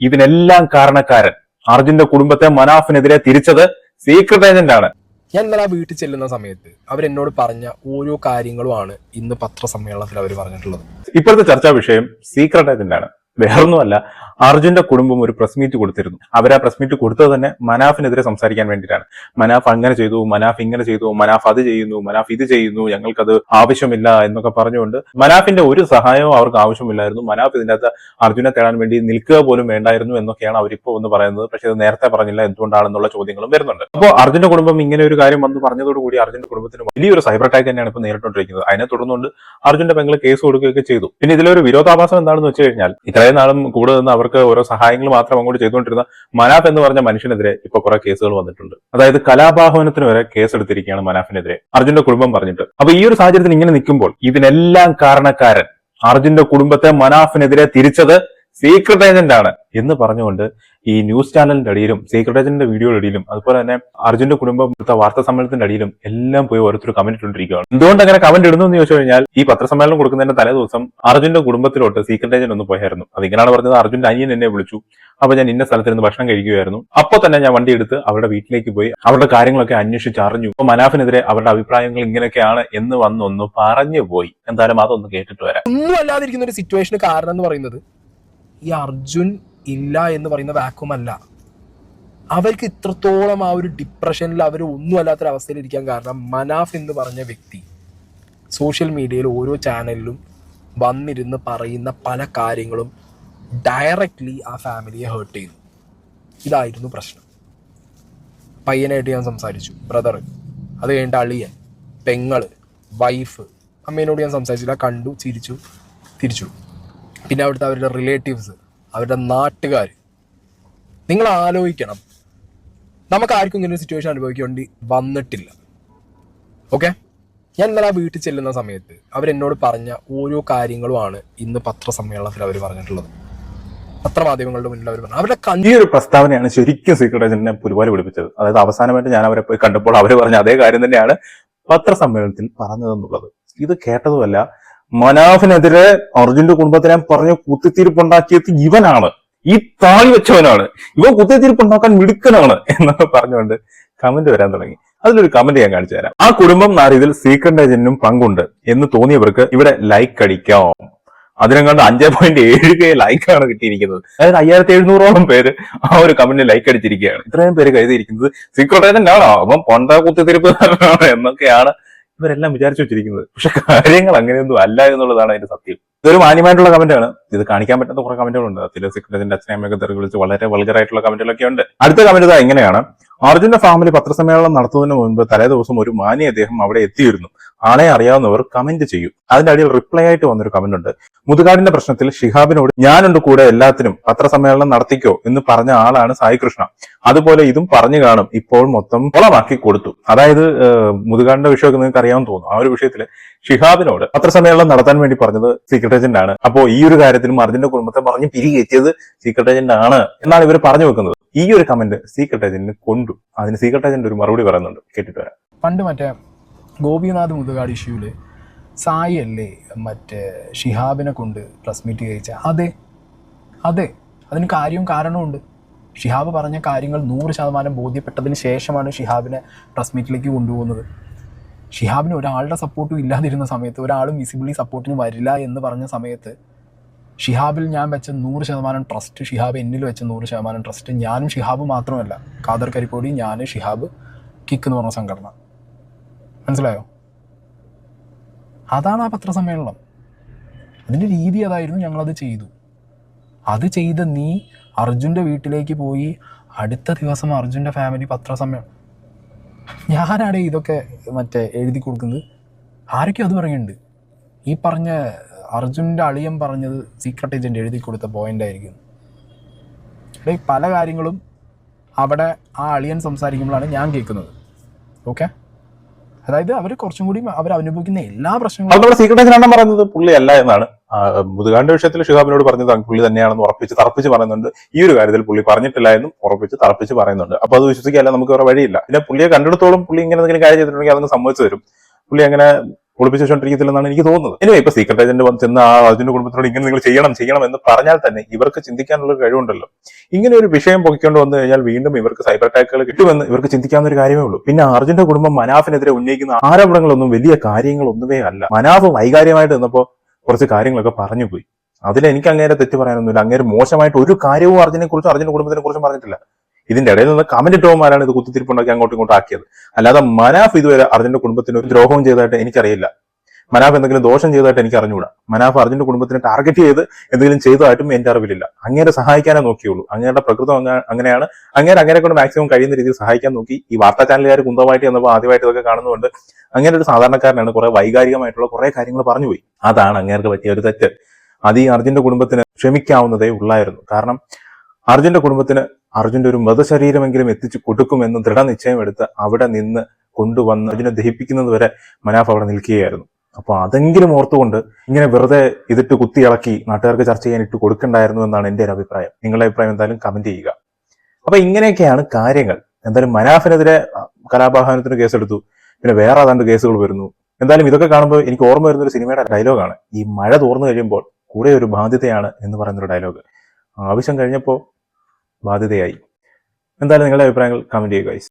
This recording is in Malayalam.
ഇതിനെല്ലാം കാരണക്കാരൻ. അർജുന്റെ കുടുംബത്തെ മനാഫിനെതിരെ തിരിച്ചത് സീക്രട്ട് ഏജന്റ് ആണ്. ഞാൻ ഇന്നലെ ആ വീട്ടിൽ ചെല്ലുന്ന സമയത്ത് അവരെന്നോട് പറഞ്ഞ ഓരോ കാര്യങ്ങളുമാണ് ഇന്ന് പത്രസമ്മേളനത്തിൽ അവർ പറഞ്ഞിട്ടുള്ളത്. ഇപ്പോഴത്തെ ചർച്ചാ വിഷയം സീക്രട്ട് ഏജന്റ് ആണ്. വേറൊന്നുമല്ല അർജുന്റെ കുടുംബം ഒരു പ്രസ് മീറ്റ് കൊടുത്തിരുന്നു. അവർ ആ പ്രസ് മീറ്റ് കൊടുത്തത് തന്നെ മനാഫിനെതിരെ സംസാരിക്കാൻ വേണ്ടിയിട്ടാണ്. മനാഫ് അങ്ങനെ ചെയ്തു മനാഫ് ഇങ്ങനെ ചെയ്തു മനാഫ് അത് ചെയ്യുന്നു മനാഫ് ഇത് ചെയ്യുന്നു ഞങ്ങൾക്കത് ആവശ്യമില്ല എന്നൊക്കെ പറഞ്ഞുകൊണ്ട് മനാഫിന്റെ ഒരു സഹായവും അവർക്ക് ആവശ്യമില്ലായിരുന്നു. മനാഫ് ഇതിന്റെ അകത്ത് അർജുനെ തേടാൻ വേണ്ടി നിൽക്കുക പോലും വേണ്ടായിരുന്നു എന്നൊക്കെയാണ് അവരിപ്പോ ഒന്ന് പറയുന്നത്. പക്ഷെ ഇത് നേരത്തെ പറഞ്ഞില്ല എന്തുകൊണ്ടാണെന്നുള്ള ചോദ്യങ്ങളും വരുന്നുണ്ട്. അപ്പോൾ അർജുന്റെ കുടുംബം ഇങ്ങനെ ഒരു കാര്യം വന്ന് പറഞ്ഞതോടുകൂടി അർജുന്റെ കുടുംബത്തിന് വലിയൊരു സൈബർ അറ്റാക്ക് തന്നെയാണ് ഇപ്പോൾ നേരിട്ടുകൊണ്ടിരിക്കുന്നത് അതിനെ തുടർന്നുകൊണ്ട് അർജുന്റെ പെങ്ങൾ കേസ് കൊടുക്കുകയൊക്കെ ചെയ്തു. പിന്നെ ഇതിലൊരു വിരോധാഭാസം എന്താണെന്ന് വെച്ച് കഴിഞ്ഞാൽ ഇത്രയും നാളും കൂടെ നിന്ന് അവർക്ക് ഓരോ സഹായങ്ങൾ മാത്രം അങ്ങോട്ട് ചെയ്തുകൊണ്ടിരുന്ന മനാഫ് എന്ന് പറഞ്ഞ മനുഷ്യനെതിരെ ഇപ്പൊ കുറെ കേസുകൾ വന്നിട്ടുണ്ട്. അതായത് കലാപാഹവനത്തിന് വരെ കേസെടുത്തിരിക്കുകയാണ് മനാഫിനെതിരെ. അർജുന്റെ കുടുംബം പറഞ്ഞിട്ട്. അപ്പൊ ഈ ഒരു സാഹചര്യത്തിൽ ഇങ്ങനെ നിൽക്കുമ്പോൾ ഇതിനെല്ലാം കാരണക്കാരൻ അർജുന്റെ കുടുംബത്തെ മനാഫിനെതിരെ തിരിച്ചത് സീക്രട്ട് ഏജന്റ് ആണ് എന്ന് പറഞ്ഞുകൊണ്ട് ഈ ന്യൂസ് ചാനലിന്റെ അടിയിലും സീക്രട്ട് ഏജന്റിന്റെ വീഡിയോയുടെ അടിയിലും അതുപോലെ തന്നെ അർജുന്റെ കുടുംബം വാർത്താ സമ്മേളനത്തിന്റെ അടിയിലും എല്ലാം പോയി ഓരോരുത്തർ കമന്റ് ഇട്ടുകൊണ്ടിരിക്കുകയാണ്. എന്തുകൊണ്ട് അങ്ങനെ കമന്റ് ഇടുന്നു എന്ന് ചോദിച്ചു കഴിഞ്ഞാൽ ഈ പത്രസമ്മേളനം കൊടുക്കുന്നതിന്റെ തലേ ദിവസം അർജുന്റെ കുടുംബത്തിലോട്ട് സീക്രട്ട് ഏജന്റ് ഒന്ന് പോയായിരുന്നു. അതിങ്ങനെയാണ് പറഞ്ഞത് അർജുന്റെ അനിയൻ എന്നെ വിളിച്ചു. അപ്പൊ ഞാൻ ഇന്ന സ്ഥലത്തിരുന്ന് ഭക്ഷണം കഴിക്കുകയായിരുന്നു. അപ്പൊ തന്നെ ഞാൻ വണ്ടി എടുത്ത് അവരുടെ വീട്ടിലേക്ക് പോയി അവരുടെ കാര്യങ്ങളൊക്കെ അന്വേഷിച്ച് അറിഞ്ഞു. അപ്പൊ മനാഫിനെതിരെ അവരുടെ അഭിപ്രായങ്ങൾ ഇങ്ങനെയൊക്കെയാണ് എന്ന് വന്നൊന്ന് പറഞ്ഞു പോയി. എന്തായാലും അതൊന്ന് കേട്ടിട്ട് വരാം. ഒന്നും അല്ലാതിരിക്കുന്ന ഒരു സിറ്റുവേഷന് കാരണം എന്ന് പറയുന്നത് ഈ അർജുൻ ഇല്ല എന്ന് പറയുന്ന വാക്വം അല്ല. അവർക്ക് ഇത്രത്തോളം ആ ഒരു ഡിപ്രഷനിൽ അവർ ഒന്നും അല്ലാത്തൊരു കാരണം മനാഫ് എന്ന് പറഞ്ഞ വ്യക്തി സോഷ്യൽ മീഡിയയിൽ ഓരോ ചാനലിലും വന്നിരുന്ന് പറയുന്ന പല കാര്യങ്ങളും ഡയറക്റ്റ്ലി ആ ഫാമിലിയെ ഹേർട്ട് ചെയ്യുന്നു. ഇതായിരുന്നു പ്രശ്നം. പയ്യനായിട്ട് ഞാൻ സംസാരിച്ചു. ബ്രദർ അത് കഴിഞ്ഞിട്ട് അളിയൻ പെങ്ങൾ വൈഫ് അമ്മേനോട് ഞാൻ സംസാരിച്ചില്ല. കണ്ടു ചിരിച്ചു തിരിച്ചു. പിന്നെ അവിടുത്തെ അവരുടെ റിലേറ്റീവ്സ് അവരുടെ നാട്ടുകാർ നിങ്ങൾ ആലോചിക്കണം. നമുക്ക് ആർക്കും ഇങ്ങനെ ഒരു സിറ്റുവേഷൻ അനുഭവിക്കേണ്ടി വന്നിട്ടില്ല. ഓക്കെ ഞാൻ ഇന്നലെ ആ വീട്ടിൽ ചെല്ലുന്ന സമയത്ത് അവരെന്നോട് പറഞ്ഞ ഓരോ കാര്യങ്ങളുമാണ് ഇന്ന് പത്രസമ്മേളനത്തിൽ അവർ പറഞ്ഞിട്ടുള്ളത്. പത്രമാധ്യമങ്ങളുടെ മുന്നിൽ അവർ പറഞ്ഞു അവരുടെ ഈ ഒരു പ്രസ്താവനയാണ് ശരിക്കും സീക്രട്ട് ഏജന്റിനെ ഒരുപാട് പിടിപ്പിച്ചത്. അതായത് അവസാനമായിട്ട് ഞാൻ അവരെ പോയി കണ്ടപ്പോൾ അവർ പറഞ്ഞ അതേ കാര്യം തന്നെയാണ് പത്രസമ്മേളനത്തിൽ പറഞ്ഞതെന്നുള്ളത്. ഇത് കേട്ടതുമല്ല. മനാഫിനെതിരെ അർജുന്റെ കുടുംബത്തിനെ പറഞ്ഞ് കുത്തിത്തിരിപ്പുണ്ടാക്കിയത് ഇവനാണ്. ഈ താളി വെച്ചവനാണ്. ഇവൻ കുത്തിത്തിരിപ്പുണ്ടാക്കാൻ മിടുക്കനാണ് എന്നൊക്കെ പറഞ്ഞുകൊണ്ട് കമന്റ് വരാൻ തുടങ്ങി. അതിലൊരു കമന്റ് ഞാൻ കാണിച്ചു തരാം. ആ കുടുംബം നാരിതിൽ സീക്രണ്ട് ഏജന്റിനും പങ്കുണ്ട് എന്ന് തോന്നിയവർക്ക് ഇവിടെ ലൈക്ക് അടിക്കാം. അതിനെങ്ങാണ്ട് അഞ്ചേ പോയിന്റ് ഏഴ് കെ ലൈക്കാണ് കിട്ടിയിരിക്കുന്നത്. അതായത് അയ്യായിരത്തി എഴുന്നൂറോളം പേര് ആ ഒരു കമന്റിൽ ലൈക്ക് അടിച്ചിരിക്കുകയാണ്. ഇത്രയും പേര് കരുതിയിരിക്കുന്നത് സീക്രട്ട് ഏജന്റ് ആണോ? അപ്പം പൊണ്ട കുത്തിത്തിരിപ്പ് എന്നൊക്കെയാണ് ഇവരെല്ലാം വിചാരിച്ചു വെച്ചിരിക്കുന്നത്. പക്ഷെ കാര്യങ്ങൾ അങ്ങനെയൊന്നും അല്ല എന്നുള്ളതാണ് അതിന്റെ സത്യം. ഇതൊരു മാന്യമായിട്ടുള്ള കമന്റാണ്. ഇത് കാണിക്കാൻ പറ്റാത്ത കുറെ കമന്റുകളുണ്ട്. അതിൽ അച്ഛനെ അമ്മയൊക്കെ തെറി വിളിച്ച് വളരെ വൾഗറായിട്ടുള്ള കമന്റുകളൊക്കെ ഉണ്ട്. അടുത്ത കമന്റ് ഇതാ ഇങ്ങനെയാണ്. അർജുന്റെ ഫാമിലി പത്രസമ്മേളനം നടത്തുന്നതിന് മുൻപ് തലേ ദിവസം ഒരു മാനി അദ്ദേഹം അവിടെ എത്തിയിരുന്നു. ആളെ അറിയാവുന്നവർ കമന്റ് ചെയ്യും. അതിന്റെ അടിയിൽ റിപ്ലൈ ആയിട്ട് വന്നൊരു കമന്റ് ഉണ്ട്. മുതുകാടിന്റെ പ്രശ്നത്തിൽ ഷിഹാബിനോട് ഞാനുണ്ട് കൂടെ എല്ലാത്തിനും പത്രസമ്മേളനം നടത്തിക്കോ എന്ന് പറഞ്ഞ ആളാണ് സായി കൃഷ്ണ. അതുപോലെ ഇതും പറഞ്ഞു കാണും. ഇപ്പോൾ മൊത്തം കുളമാക്കി കൊടുത്തു. അതായത് മുതുകാടിന്റെ വിഷയമൊക്കെ നിങ്ങൾക്ക് അറിയാമെന്ന് തോന്നുന്നു. ആ ഒരു വിഷയത്തിൽ ഷിഹാബിനോട് പത്രസമ്മേളനം നടത്താൻ വേണ്ടി പറഞ്ഞത് സീക്രട്ട് ഏജന്റ് ആണ്. അപ്പോ ഈ ഒരു കാര്യത്തിലും അർജുന്റെ കുടുംബത്തെ പറഞ്ഞ് പിരികേറ്റിയത് സീക്രട്ട് ഏജന്റ് ആണ് എന്നാണ് ഇവർ പറഞ്ഞു വെക്കുന്നത്. ഈ ഒരു കമന്റ് സീക്രട്ട് ഏജന്റിന് കൊണ്ടു. അതിന് സീക്രട്ട് ഏജന്റ് ഒരു മറുപടി പറയുന്നുണ്ട്. കേട്ടിട്ട് വരാം. പണ്ട് മറ്റേ ഗോപിനാഥ് മുതുകാട് ഇഷ്യൂൽ സായി അല്ലേ മറ്റേ ഷിഹാബിനെ കൊണ്ട് പ്രസ് മീറ്റ് കഴിച്ച അതെ അതെ അതിന് കാര്യവും കാരണമുണ്ട് ഷിഹാബ് പറഞ്ഞ കാര്യങ്ങൾ നൂറ് ശതമാനം ബോധ്യപ്പെട്ടതിന് ശേഷമാണ് ഷിഹാബിനെ പ്രസ് മീറ്റിലേക്ക് കൊണ്ടുപോകുന്നത്. ഷിഹാബിന് ഒരാളുടെ സപ്പോർട്ടും ഇല്ലാതിരുന്ന സമയത്ത് ഒരാളും വിസിബിളി സപ്പോർട്ടിന് വരില്ല എന്ന് പറഞ്ഞ സമയത്ത് ഷിഹാബിൽ ഞാൻ വെച്ച നൂറ് ശതമാനം ട്രസ്റ്റ് ഷിഹാബ് എന്നിൽ വെച്ച നൂറ് ശതമാനം ട്രസ്റ്റ് ഞാനും ഷിഹാബ് മാത്രമല്ല. ഖാദർ കരിക്കോടി ഞാൻ ഷിഹാബ് കിക്ക് എന്ന് പറഞ്ഞ സംഘടന. മനസ്സിലായോ? അതാണ് ആ പത്രസമ്മേളനം. അതിന്റെ രീതി അതായിരുന്നു ഞങ്ങളത് ചെയ്തു. അത് ചെയ്ത നീ അർജുന്റെ വീട്ടിലേക്ക് പോയി അടുത്ത ദിവസം അർജുന്റെ ഫാമിലി പത്രസമ്മേളനം. ഞാനാണ് ഇതൊക്കെ മറ്റേ എഴുതി കൊടുക്കുന്നത്. ആരൊക്കെ അത് പറയുന്നുണ്ട്. ഈ പറഞ്ഞ അർജുന്റെ അളിയൻ പറഞ്ഞത് സീക്രട്ട് ഏജന്റ് എഴുതി കൊടുത്ത പോയിന്റ് ആയിരിക്കും. പല കാര്യങ്ങളും അവിടെ ആ അളിയൻ സംസാരിക്കുമ്പോഴാണ് ഞാൻ കേൾക്കുന്നത്. ഓക്കെ അതായത് അവർ കുറച്ചും കൂടി അവർ അനുഭവിക്കുന്ന എല്ലാ പ്രശ്നങ്ങളും നമ്മുടെ സീക്രട്ട് പറയുന്നത് പുള്ളി അല്ല എന്നാണ്. ആ, മുതുകാന്റെ വിഷയത്തിൽ ഷിഹാബിനോട് പറഞ്ഞത് പുള്ളി തന്നെയാണെന്ന് ഉറപ്പിച്ച് തറപ്പിച്ച് പറയുന്നുണ്ട്. ഈ ഒരു കാര്യത്തിൽ പുള്ളി പറഞ്ഞിട്ടില്ല എന്നും ഉറപ്പിച്ച് തറപ്പിച്ച് പറയുന്നുണ്ട്. അപ്പൊ അത് വിശ്വസിക്കാല്ല നമുക്ക് വേറെ വഴിയില്ല. പിന്നെ പുള്ളിയെ കണ്ടെടുത്തോളം പുള്ളി ഇങ്ങനെ എന്തെങ്കിലും കാര്യം ചെയ്തിട്ടുണ്ടെങ്കിൽ അതൊന്ന് സമ്മതിച്ചു തരും. പുള്ളി അങ്ങനെ ഒളിപ്പിച്ച് വെച്ചോണ്ടിരിക്കത്തില്ലെന്നാണ് എനിക്ക് തോന്നുന്നത്. ഇനി ഇപ്പൊ സീക്രട്ട് ഏജന്റ് വന്ന് ചെന്ന് ആ അർജുന്റെ കുടുംബത്തിനോട് ഇങ്ങനെ നിങ്ങൾ ചെയ്യണം ചെയ്യണം എന്ന് പറഞ്ഞാൽ തന്നെ ഇവർക്ക് ചിന്തിക്കാനുള്ള കഴിവുണ്ടല്ലോ. ഇങ്ങനെ ഒരു വിഷയം പൊക്കിക്കൊണ്ട് വന്നു കഴിഞ്ഞാൽ വീണ്ടും ഇവർക്ക് സൈബർ അറ്റാക്കുകൾ കിട്ടുമെന്ന് ഇവർക്ക് ചിന്തിക്കാവുന്ന ഒരു കാര്യമേ ഉള്ളൂ. പിന്നെ അർജുന്റെ കുടുംബം മനാഫിനെതിരെ ഉന്നയിക്കുന്ന ആരോപണങ്ങളൊന്നും വലിയ കാര്യങ്ങളൊന്നുമേ അല്ല. മനാഫ് വൈകാര്യമായിട്ട് നിന്നപ്പോ കുറച്ച് കാര്യങ്ങളൊക്കെ പറഞ്ഞു പോയി അതിൽ എനിക്ക് അങ്ങേരെ തെറ്റ് പറയാനൊന്നുമില്ല. അങ്ങേര് മോശമായിട്ട് ഒരു കാര്യവും അർജുനെ കുറിച്ചും അർജുന്റെ കുടുംബത്തിനെ കുറിച്ചും പറഞ്ഞിട്ടില്ല. ഇതിന്റെ ഇടയിൽ നിന്ന് കമന്റ് ഇട്ടവന്മാരാണ് ഇത് കുത്തിത്തിരിപ്പുണ്ടാക്കി അങ്ങോട്ടും ഇങ്ങോട്ടും ആക്കിയത്. അല്ലാതെ മനാഫ് ഇതുവരെ അർജുന്റെ കുടുംബത്തിന് ഒരു ദ്രോഹവും ചെയ്തതായിട്ട് എനിക്കറിയില്ല. മനാഫ് എന്തെങ്കിലും ദോഷം ചെയ്തതായിട്ട് എനിക്ക് അറിഞ്ഞുകൂടാ മനാഫ് അർജുന്റെ കുടുംബത്തിനെ ടാർഗറ്റ് ചെയ്ത് എന്തെങ്കിലും ചെയ്തതായിട്ടും എന്റെ അറിവിലില്ല. അങ്ങേരെ സഹായിക്കാനേ നോക്കിയുള്ളൂ. അങ്ങേരുടെ പ്രകൃതം അങ്ങ- അങ്ങനെയാണ്. അങ്ങേരെ അങ്ങനെ കൊണ്ട് മാക്സിമം കഴിയുന്ന രീതിയിൽ സഹായിക്കാൻ നോക്കി. ഈ വാർത്താ ചാനലുകാർ കുന്തമായിട്ട് എന്നപ്പോൾ ആദ്യമായിട്ട് ഇതൊക്കെ കാണുന്നതുകൊണ്ട് അങ്ങനെ ഒരു സാധാരണക്കാരനാണ്. കുറെ വൈകാരികമായിട്ടുള്ള കുറെ കാര്യങ്ങൾ പറഞ്ഞുപോയി അതാണ് അങ്ങേർക്ക് പറ്റിയ ഒരു തെറ്റ്. അത് ഈ അർജുന്റെ കുടുംബത്തിന് ക്ഷമിക്കാവുന്നതേ ഉള്ളായിരുന്നു. കാരണം അർജുന്റെ കുടുംബത്തിന് അർജുന്റെ ഒരു മൃതശരീരമെങ്കിലും എത്തിച്ചു കൊടുക്കുമെന്ന് ദൃഢനിശ്ചയം എടുത്ത് അവിടെ നിന്ന് കൊണ്ടുവന്ന് അർജുനെ ദഹിപ്പിക്കുന്നത് വരെ മനാഫ് അവിടെ നിൽക്കുകയായിരുന്നു. അപ്പൊ അതെങ്കിലും ഓർത്തുകൊണ്ട് ഇങ്ങനെ വെറുതെ ഇതിട്ട് കുത്തി ഇളക്കി നാട്ടുകാർക്ക് ചർച്ച ചെയ്യാൻ ഇട്ട് കൊടുക്കണ്ടായിരുന്നു എന്നാണ് എന്റെ ഒരു അഭിപ്രായം. നിങ്ങളുടെ അഭിപ്രായം എന്തായാലും കമന്റ് ചെയ്യുക. അപ്പൊ ഇങ്ങനെയൊക്കെയാണ് കാര്യങ്ങൾ. എന്തായാലും മനാഫിനെതിരെ കലാപാഹനത്തിന് കേസെടുത്തു. പിന്നെ വേറെ ഏതാണ്ട് കേസുകൾ വരുന്നു. എന്തായാലും ഇതൊക്കെ കാണുമ്പോൾ എനിക്ക് ഓർമ്മ വരുന്ന ഒരു സിനിമയുടെ ഡയലോഗാണ്. ഈ മഴ തോർന്നു കഴിയുമ്പോൾ കൂടെ ഒരു ബാധ്യതയാണ് എന്ന് പറയുന്ന ഒരു ഡയലോഗ്. ആവശ്യം കഴിഞ്ഞപ്പോൾ ബാധ്യതയായി എന്തായാലും നിങ്ങളുടെ അഭിപ്രായങ്ങൾ കമന്റ് ചെയ്യുക guys.